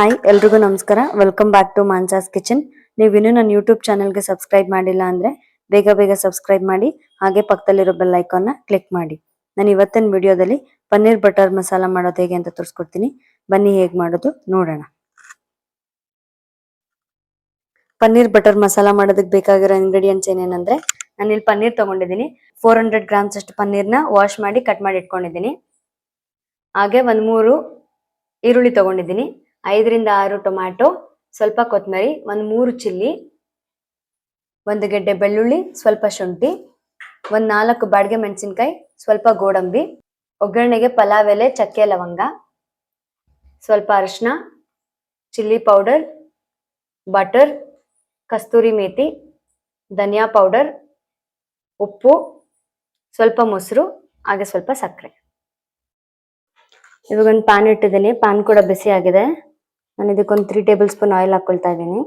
Hi ಎಲ್ರಿಗೂ ನಮಸ್ಕಾರ. Welcome back to ಮಾನ್ಸಾಸ್ ಕಿಚನ್ ನೀವು ಇನ್ನೂ ನನ್ನ ಯೂಟ್ಯೂಬ್ ಚಾನಲ್ಗೆ ಸಬ್ಸ್ಕ್ರೈಬ್ ಮಾಡಿಲ್ಲ ಅಂದ್ರೆ ಬೇಗ ಬೇಗ ಸಬ್ಸ್ಕ್ರೈಬ್ ಮಾಡಿ, ಹಾಗೆ ಪಕ್ಕದಲ್ಲಿರೋ ಬೆಲ್ ಐಕಾನ್ನ ಕ್ಲಿಕ್ ಮಾಡಿ. ನಾನು ಇವತ್ತಿನ ವಿಡಿಯೋದಲ್ಲಿ ಪನ್ನೀರ್ ಬಟರ್ ಮಸಾಲ ಮಾಡೋದು ಹೇಗೆ ಅಂತ ತೋರಿಸ್ಕೊಡ್ತೀನಿ. ಬನ್ನಿ ಹೇಗೆ ಮಾಡೋದು ನೋಡೋಣ. ಪನ್ನೀರ್ ಬಟರ್ ಮಸಾಲ ಮಾಡೋದಕ್ಕೆ ಬೇಕಾಗಿರೋ ಇಂಗ್ರೀಡಿಯೆಂಟ್ಸ್ ಏನೇನಂದ್ರೆ ನಾನು ಇಲ್ಲಿ ಪನ್ನೀರ್ ತಗೊಂಡಿದ್ದೀನಿ. ಫೋರ್ ಹಂಡ್ರೆಡ್ ಗ್ರಾಮ್ಸ್ ಅಷ್ಟು ಪನ್ನೀರ್ನ ವಾಶ್ ಮಾಡಿ ಕಟ್ ಮಾಡಿ ಇಟ್ಕೊಂಡಿದ್ದೀನಿ. ಹಾಗೆ ಒಂದು ಮೂರು ಈರುಳ್ಳಿ ತಗೊಂಡಿದ್ದೀನಿ. ಐದರಿಂದ ಆರು ಟೊಮ್ಯಾಟೊ, ಸ್ವಲ್ಪ ಕೊತ್ತಂಬರಿ ಒಂದು ಮೂರು ಚಿಲ್ಲಿ, ಒಂದು ಗೆಡ್ಡೆ ಬೆಳ್ಳುಳ್ಳಿ, ಸ್ವಲ್ಪ ಶುಂಠಿ, ಒಂದು ನಾಲ್ಕು ಬಾಡಿಗೆ ಮೆಣಸಿನ್ಕಾಯಿ, ಸ್ವಲ್ಪ ಗೋಡಂಬಿ, ಒಗ್ಗರಣೆಗೆ ಪಲಾವ್ ಎಲೆ, ಚಕ್ಕೆ ಲವಂಗ, ಸ್ವಲ್ಪ ಅರಿಶಿನ chilli powder, butter, kasuri methi ಧನಿಯಾ ಪೌಡರ್, ಉಪ್ಪು, ಸ್ವಲ್ಪ ಮೊಸರು, ಹಾಗೆ ಸ್ವಲ್ಪ ಸಕ್ಕರೆ. ಇವಾಗ ಒಂದು ಪ್ಯಾನ್ ಇಟ್ಟಿದ್ದೀನಿ. ಪ್ಯಾನ್ ಕೂಡ ಬಿಸಿ ಆಗಿದೆ ನಾನು ಇದಕ್ಕೊಂದು ತ್ರೀ ಟೇಬಲ್ ಸ್ಪೂನ್ ಆಯಿಲ್ ಹಾಕೊಳ್ತಾ ಇದ್ದೀನಿ.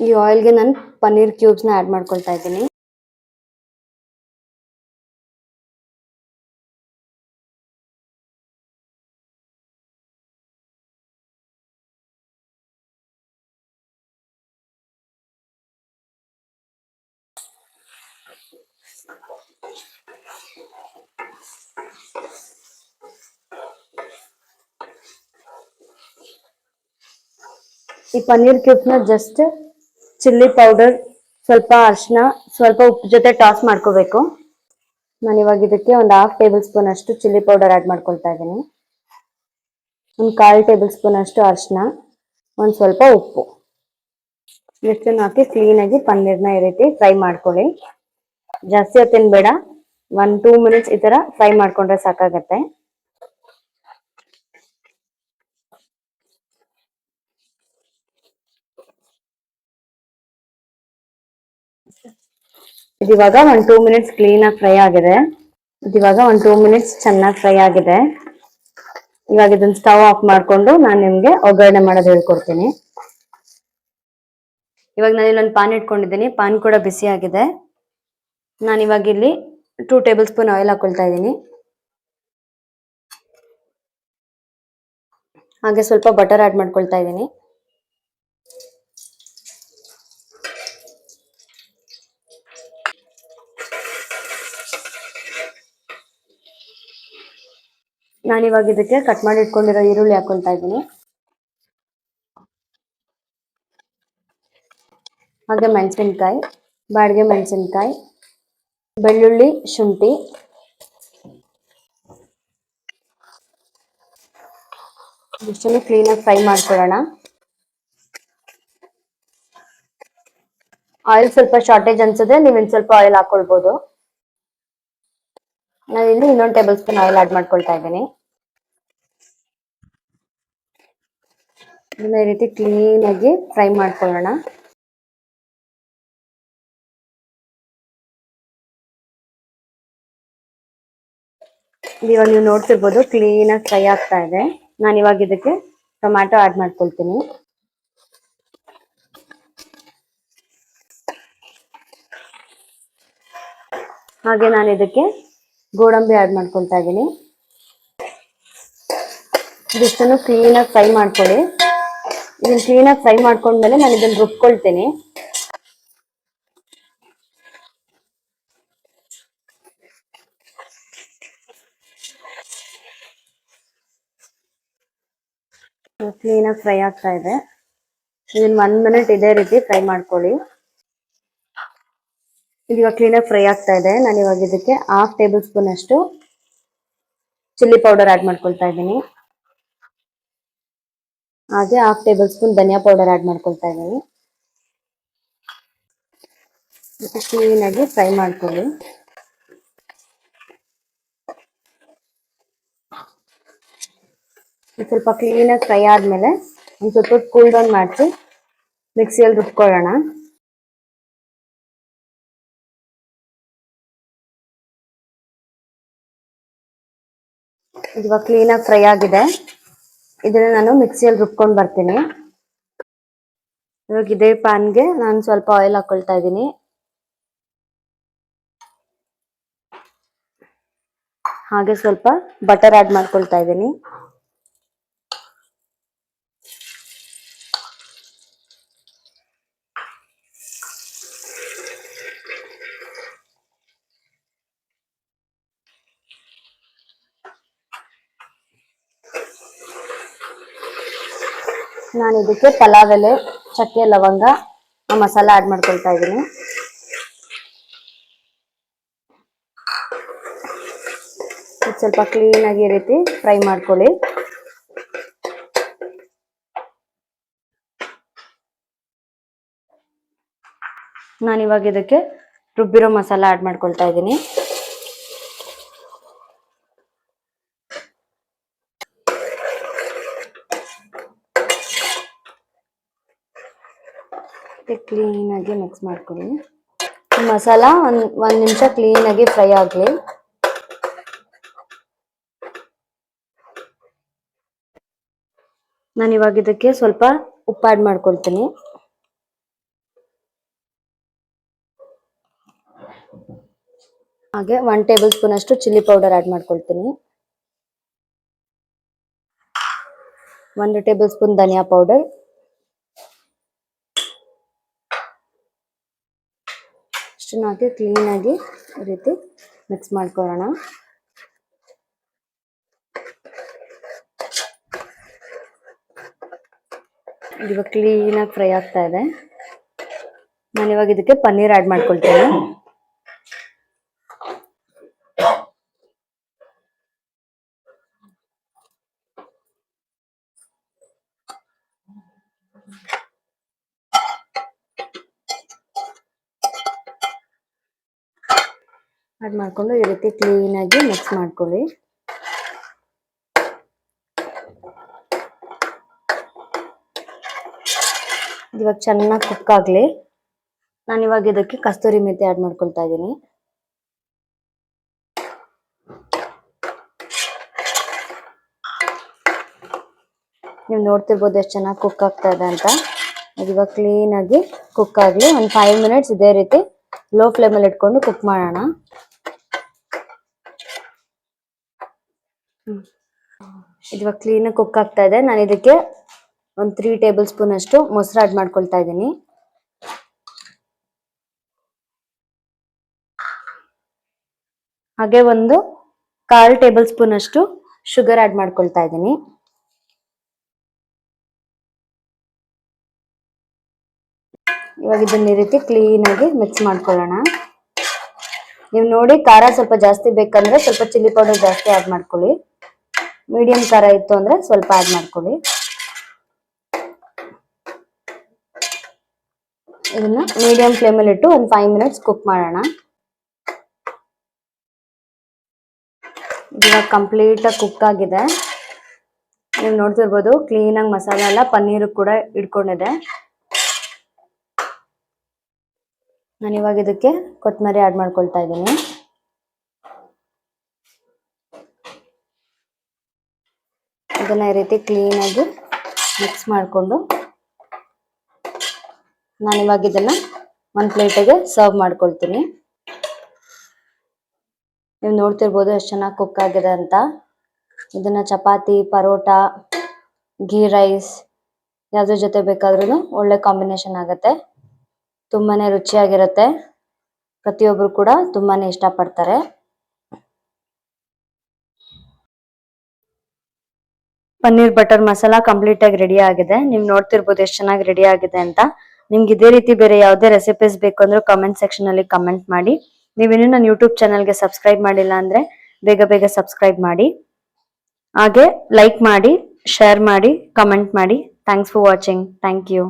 ಈ ಆಯಿಲ್ಗೆ ನಾನು ಪನ್ನೀರ್ ಕ್ಯೂಬ್ಸ್ನ ಆ್ಯಡ್ ಮಾಡ್ಕೊಳ್ತಾ ಇದ್ದೀನಿ. ಈ ಪನ್ನೀರ್ ಕ್ಯೂಬ್ಸ್ನ ಜಸ್ಟ್ ಚಿಲ್ಲಿ ಪೌಡರ್ ಸ್ವಲ್ಪ ಅರಿಶಿನ ಸ್ವಲ್ಪ ಉಪ್ಪು ಜೊತೆ ಟಾಸ್ ಮಾಡ್ಕೋಬೇಕು. ನಾನು ಇವಾಗ ಇದಕ್ಕೆ ಒಂದು ಹಾಫ್ ಟೇಬಲ್ ಸ್ಪೂನ್ ಅಷ್ಟು ಚಿಲ್ಲಿ ಪೌಡರ್ ಆ್ಯಡ್ ಮಾಡ್ಕೊಳ್ತಾ ಇದ್ದೀನಿ. ಒಂದು ಕಾಲು ಟೇಬಲ್ ಸ್ಪೂನ್ ಅಷ್ಟು ಅರಿಶಿನ ಒಂದು ಸ್ವಲ್ಪ ಉಪ್ಪು. ಇಷ್ಟನ್ನು ಹಾಕಿ ಕ್ಲೀನಾಗಿ ಪನ್ನೀರ್ನ ಈ ರೀತಿ ಫ್ರೈ ಮಾಡ್ಕೊಳ್ಳಿ. ಜಾಸ್ತಿ ಹೊತ್ತೇನು ಬೇಡ ಒನ್ ಟೂ ಮಿನಿಟ್ಸ್ ಈ ಥರ ಫ್ರೈ ಮಾಡಿಕೊಂಡ್ರೆ ಸಾಕಾಗತ್ತೆ. ಇದಿವಾಗ ಒಂದು ಟೂ ಮಿನಿಟ್ಸ್ ಕ್ಲೀನ್ ಆಗಿ ಫ್ರೈ ಆಗಿದೆ. ಇದಿವಾಗ ಒಂದು ಟೂ ಮಿನಿಟ್ಸ್ ಚೆನ್ನಾಗಿ ಫ್ರೈ ಆಗಿದೆ. ಇವಾಗ ಇದನ್ನ ಸ್ಟವ್ ಆಫ್ ಮಾಡ್ಕೊಂಡು ನಾನು ನಿಮ್ಗೆ ಒಗ್ಗರಣೆ ಮಾಡೋದು ಹೇಳ್ಕೊಡ್ತೀನಿ. ಇವಾಗ ನಾನು ಇಲ್ಲೊಂದು ಪಾನ್ ಇಟ್ಕೊಂಡಿದ್ದೀನಿ. ಪಾನ್ ಕೂಡ ಬಿಸಿ ಆಗಿದೆ. ನಾನು ಇವಾಗ ಇಲ್ಲಿ ಟೂ ಟೇಬಲ್ ಸ್ಪೂನ್ ಆಯಿಲ್ ಹಾಕೊಳ್ತಾ ಇದ್ದೀನಿ. ಹಾಗೆ ಸ್ವಲ್ಪ ಬಟರ್ ಆ್ಯಡ್ ಮಾಡ್ಕೊಳ್ತಾ ಇದ್ದೀನಿ. ನಾನು ಇವಾಗ ಇದಕ್ಕೆ ಕಟ್ ಮಾಡಿ ಇಟ್ಕೊಂಡಿರೋ ಈರುಳ್ಳಿ ಹಾಕೊಳ್ತಾ ಇದ್ದೀನಿ. ಹಾಗೆ ಮೆಣಸಿನ್ಕಾಯಿ, ಬಾಡಿಗೆ ಮೆಣಸಿನ್ಕಾಯಿ, ಬೆಳ್ಳುಳ್ಳಿ, ಶುಂಠಿ. ಇಷ್ಟನ್ನು ಕ್ಲೀನಾಗಿ ಫ್ರೈ ಮಾಡ್ಕೊಳ್ಳೋಣ. ಆಯಿಲ್ ಸ್ವಲ್ಪ ಶಾರ್ಟೇಜ್ ಅನ್ಸುತ್ತೆ, ನೀವು ಇನ್ನು ಸ್ವಲ್ಪ ಆಯಿಲ್ ಹಾಕೊಳ್ಬೋದು. ನಾನಿಲ್ಲಿ ಇನ್ನೊಂದು ಟೇಬಲ್ ಸ್ಪೂನ್ ಆಯಿಲ್ ಆಡ್ ಮಾಡ್ಕೊಳ್ತಾ ಇದ್ದೀನಿ. ಈ ರೀತಿ ಕ್ಲೀನ್ ಆಗಿ ಫ್ರೈ ಮಾಡ್ಕೊಳ್ಳೋಣ. ಇವಾಗ ನೀವು ನೋಡ್ತಿರ್ಬೋದು ಕ್ಲೀನ್ ಆಗಿ ಫ್ರೈ ಆಗ್ತಾ ಇದೆ. ನಾನು ಇವಾಗ ಇದಕ್ಕೆ ಟೊಮ್ಯಾಟೊ ಆಡ್ ಮಾಡ್ಕೊಳ್ತೀನಿ. ಹಾಗೆ ನಾನು ಇದಕ್ಕೆ ಗೋಡಂಬಿ ಆಡ್ ಮಾಡ್ಕೊಳ್ತಾ ಇದ್ದೀನಿ. ಇದಿಷ್ಟನ್ನು ಕ್ಲೀನಾಗಿ ಫ್ರೈ ಮಾಡ್ಕೊಳ್ಳಿ. ಇದನ್ನ ಕ್ಲೀನಾಗಿ ಫ್ರೈ ಮಾಡ್ಕೊಂಡ್ಮೇಲೆ ನಾನು ಇದನ್ನ ರುಬ್ಕೊಳ್ತೀನಿ. ಕ್ಲೀನಾಗಿ ಫ್ರೈ ಆಗ್ತಾ ಇದೆ. ಇದನ್ನ ಒನ್ ಮಿನಿಟ್ ಇದೇ ರೀತಿ ಫ್ರೈ ಮಾಡ್ಕೊಳ್ಳಿ. ಇದೀಗ ಕ್ಲೀನಾಗಿ ಫ್ರೈ ಆಗ್ತಾ ಇದೆ. ನಾನು ಇವಾಗ ಇದಕ್ಕೆ ಹಾಫ್ ಟೇಬಲ್ ಸ್ಪೂನ್ ಅಷ್ಟು ಚಿಲ್ಲಿ ಪೌಡರ್ ಆಡ್ ಮಾಡ್ಕೊಳ್ತಾ ಇದ್ದೀನಿ. ಹಾಗೆ ಹಾಫ್ ಟೇಬಲ್ ಸ್ಪೂನ್ ಧನಿಯಾ ಪೌಡರ್ ಆಡ್ ಮಾಡ್ಕೊಳ್ತಾ ಇದ್ದೀನಿ. ಕ್ಲೀನಾಗಿ ಫ್ರೈ ಮಾಡ್ಕೊಳ್ಳಿ. ಸ್ವಲ್ಪ ಕ್ಲೀನಾಗಿ ಫ್ರೈ ಆದಮೇಲೆ ಒಂದು ಸ್ವಲ್ಪ ಕೂಲ್ ಡೌನ್ ಮಾಡಿಸಿ ಮಿಕ್ಸಿಯಲ್ಲಿ ರುಬ್ಕೊಳ್ಳೋಣ. ಇವಾಗ ಕ್ಲೀನಾಗಿ ಫ್ರೈ ಆಗಿದೆ. ಇದನ್ನ ನಾನು ಮಿಕ್ಸಿಯಲ್ಲಿ ರುಬ್ಕೊಂಡು ಬರ್ತೀನಿ. ಇವಾಗ ಇದೇ ಪ್ಯಾನ್ಗೆ ನಾನು ಸ್ವಲ್ಪ ಆಯಿಲ್ ಹಾಕೊಳ್ತಾ ಇದ್ದೀನಿ. ಹಾಗೆ ಸ್ವಲ್ಪ ಬಟರ್ ಆಡ್ ಮಾಡ್ಕೊಳ್ತಾ ಇದ್ದೀನಿ. ನಾನು ಇದಕ್ಕೆ ಪಲಾವ್ ಎಲೆ, ಚಕ್ಕೆ, ಲವಂಗ ಮಸಾಲ ಆಡ್ ಮಾಡ್ಕೊಳ್ತಾ ಇದ್ದೀನಿ. ಇದ್ ಸ್ವಲ್ಪ ಕ್ಲೀನ್ ಆಗಿ ಈ ರೀತಿ ಫ್ರೈ ಮಾಡ್ಕೊಳ್ಳಿ. ನಾನು ಇವಾಗ ಇದಕ್ಕೆ ರುಬ್ಬಿರೋ ಮಸಾಲ ಆಡ್ ಮಾಡ್ಕೊಳ್ತಾ ಇದ್ದೀನಿ. ಕ್ಲೀನ್ ಆಗಿ ಮಿಕ್ಸ್ ಮಾಡ್ಕೊಳ್ಳಿ. ಮಸಾಲ ಒಂದ್, ಒಂದು ನಿಮಿಷ ಕ್ಲೀನ್ ಆಗಿ ಫ್ರೈ ಆಗ್ಲಿ. ನಾನು ಇವಾಗ ಇದಕ್ಕೆ ಸ್ವಲ್ಪ ಉಪ್ಪು ಆಡ್ ಮಾಡ್ಕೊಳ್ತೀನಿ. ಹಾಗೆ ಒನ್ ಟೇಬಲ್ ಸ್ಪೂನ್ ಅಷ್ಟು ಚಿಲ್ಲಿ ಪೌಡರ್ ಆಡ್ ಮಾಡ್ಕೊಳ್ತೀನಿ. ಒಂದು ಟೇಬಲ್ ಸ್ಪೂನ್ ಧನಿಯಾ ಪೌಡರ್ ಅಷ್ಟನ್ನ ಹಾಕಿ ಕ್ಲೀನ್ ಆಗಿ ಈ ರೀತಿ ಮಿಕ್ಸ್ ಮಾಡ್ಕೊಳ್ಳೋಣ. ಇವಾಗ ಕ್ಲೀನ್ ಆಗಿ ಫ್ರೈ ಆಗ್ತಾ ಇದೆ. ನಾನು ಇವಾಗ ಇದಕ್ಕೆ ಪನ್ನೀರ್ ಆ್ಯಡ್ ಮಾಡ್ಕೊಳ್ತೇನೆ. ಆಡ್ ಮಾಡ್ಕೊಂಡು ಈ ರೀತಿ ಕ್ಲೀನ್ ಆಗಿ ಮಿಕ್ಸ್ ಮಾಡ್ಕೊಳ್ಳಿ. ಇವಾಗ ಚೆನ್ನಾಗಿ ಕುಕ್ ಆಗ್ಲಿ. ನಾನು ಇವಾಗ ಇದಕ್ಕೆ ಕಸ್ತೂರಿ ಮೆಥಿ ಆ್ಯಡ್ ಮಾಡ್ಕೊಳ್ತಾ ಇದ್ದೀನಿ. ನೀವು ನೋಡ್ತಿರ್ಬೋದು ಎಷ್ಟು ಚೆನ್ನಾಗಿ ಕುಕ್ ಆಗ್ತಾ ಇದೆ ಅಂತ. ಅದು ಇವಾಗ ಕ್ಲೀನ್ ಆಗಿ ಕುಕ್ ಆಗಲಿ. ಒಂದು ಫೈವ್ ಮಿನಿಟ್ಸ್ ಇದೇ ರೀತಿ ಲೋ ಫ್ಲೇಮಲ್ಲಿ ಇಟ್ಕೊಂಡು ಕುಕ್ ಮಾಡೋಣ ಹ್ಮ್. ಇದು ಇವಾಗ ಆಗಿ ಕುಕ್ ಆಗ್ತಾ ಇದೆ. ನಾನು ಇದಕ್ಕೆ ಒಂದು ತ್ರೀ ಟೇಬಲ್ ಸ್ಪೂನ್ ಅಷ್ಟು ಮೊಸರು ಆಡ್ ಮಾಡ್ಕೊಳ್ತಾ ಇದ್ದೀನಿ. ಹಾಗೆ ಒಂದು ಕಾಲ್ ಟೇಬಲ್ ಸ್ಪೂನ್ ಅಷ್ಟು ಶುಗರ್ ಆಡ್ ಮಾಡ್ಕೊಳ್ತಾ ಇದ್ದೀನಿ. ಇವಾಗ ಇದನ್ನ ಈ ರೀತಿ ಕ್ಲೀನ್ ಆಗಿ ಮಿಕ್ಸ್ ಮಾಡ್ಕೊಳ್ಳೋಣ. ನೀವು ನೋಡಿ ಖಾರ ಸ್ವಲ್ಪ ಜಾಸ್ತಿ ಬೇಕಂದ್ರೆ ಸ್ವಲ್ಪ ಚಿಲ್ಲಿ ಪೌಡರ್ ಜಾಸ್ತಿ ಆಡ್ ಮಾಡ್ಕೊಳ್ಳಿ. ಮೀಡಿಯಂ ಖಾರ ಇತ್ತು ಅಂದ್ರೆ ಸ್ವಲ್ಪ ಆಡ್ ಮಾಡ್ಕೊಳ್ಳಿ. ಇದನ್ನ ಮೀಡಿಯಂ ಫ್ಲೇಮಲ್ಲಿ ಇಟ್ಟು ಒಂದು ಫೈವ್ ಮಿನಿಟ್ಸ್ ಕುಕ್ ಮಾಡೋಣ. ಇವಾಗ ಕಂಪ್ಲೀಟ್ ಆಗಿ ಕುಕ್ ಆಗಿದೆ. ನೀವು ನೋಡ್ತಿರ್ಬೋದು ಕ್ಲೀನ್ ಆಗಿ ಮಸಾಲೆ ಎಲ್ಲ ಪನ್ನೀರು ಕೂಡ ಇಟ್ಕೊಂಡಿದೆ. ನಾನು ಇವಾಗ ಇದಕ್ಕೆ ಕೊತ್ತಂಬರಿ ಆಡ್ ಮಾಡ್ಕೊಳ್ತಾ ಇದ್ದೀನಿ. ಇದನ್ನ ಈ ರೀತಿ ಕ್ಲೀನ್ ಆಗಿ ಮಿಕ್ಸ್ ಮಾಡಿಕೊಂಡು ನಾನು ಇವಾಗ ಇದನ್ನ ಒಂದು ಪ್ಲೇಟಿಗೆ ಸರ್ವ್ ಮಾಡ್ಕೊಳ್ತೀನಿ. ನೀವು ನೋಡ್ತಿರ್ಬೋದು ಎಷ್ಟು ಚೆನ್ನಾಗಿ ಕುಕ್ ಆಗಿದೆ ಅಂತ. ಇದನ್ನ ಚಪಾತಿ, ಪರೋಟ, ಘೀ ರೈಸ್ ಯಾವುದ್ರ ಜೊತೆ ಬೇಕಾದ್ರೂ ಒಳ್ಳೆ ಕಾಂಬಿನೇಷನ್ ಆಗುತ್ತೆ. ತುಂಬಾನೇ ರುಚಿಯಾಗಿರುತ್ತೆ. ಪ್ರತಿಯೊಬ್ಬರು ಕೂಡ ತುಂಬಾನೇ ಇಷ್ಟಪಡ್ತಾರೆ. ಪನ್ನೀರ್ ಬಟರ್ ಮಸಾಲಾ ಕಂಪ್ಲೀಟ್ ಆಗಿ ರೆಡಿ ಆಗಿದೆ. ನೀವು ನೋಡ್ತಿರ್ಬೋದು ಎಷ್ಟು ಚೆನ್ನಾಗಿ ರೆಡಿ ಆಗಿದೆ ಅಂತ. ನಿಮ್ಗೆ ಇದೇ ರೀತಿ ಬೇರೆ ಯಾವುದೇ ರೆಸಿಪೀಸ್ ಬೇಕು ಅಂದ್ರೆ ಕಮೆಂಟ್ ಸೆಕ್ಷನ್ ಅಲ್ಲಿ ಕಮೆಂಟ್ ಮಾಡಿ. ನೀವಿನ್ನೂ ನನ್ನ ಯೂಟ್ಯೂಬ್ ಚಾನಲ್ಗೆ ಸಬ್ಸ್ಕ್ರೈಬ್ ಮಾಡಿಲ್ಲ ಅಂದ್ರೆ ಬೇಗ ಬೇಗ ಸಬ್ಸ್ಕ್ರೈಬ್ ಮಾಡಿ. ಹಾಗೆ ಲೈಕ್ ಮಾಡಿ ಶೇರ್ ಮಾಡಿ ಕಮೆಂಟ್ ಮಾಡಿ. Thanks for watching thank you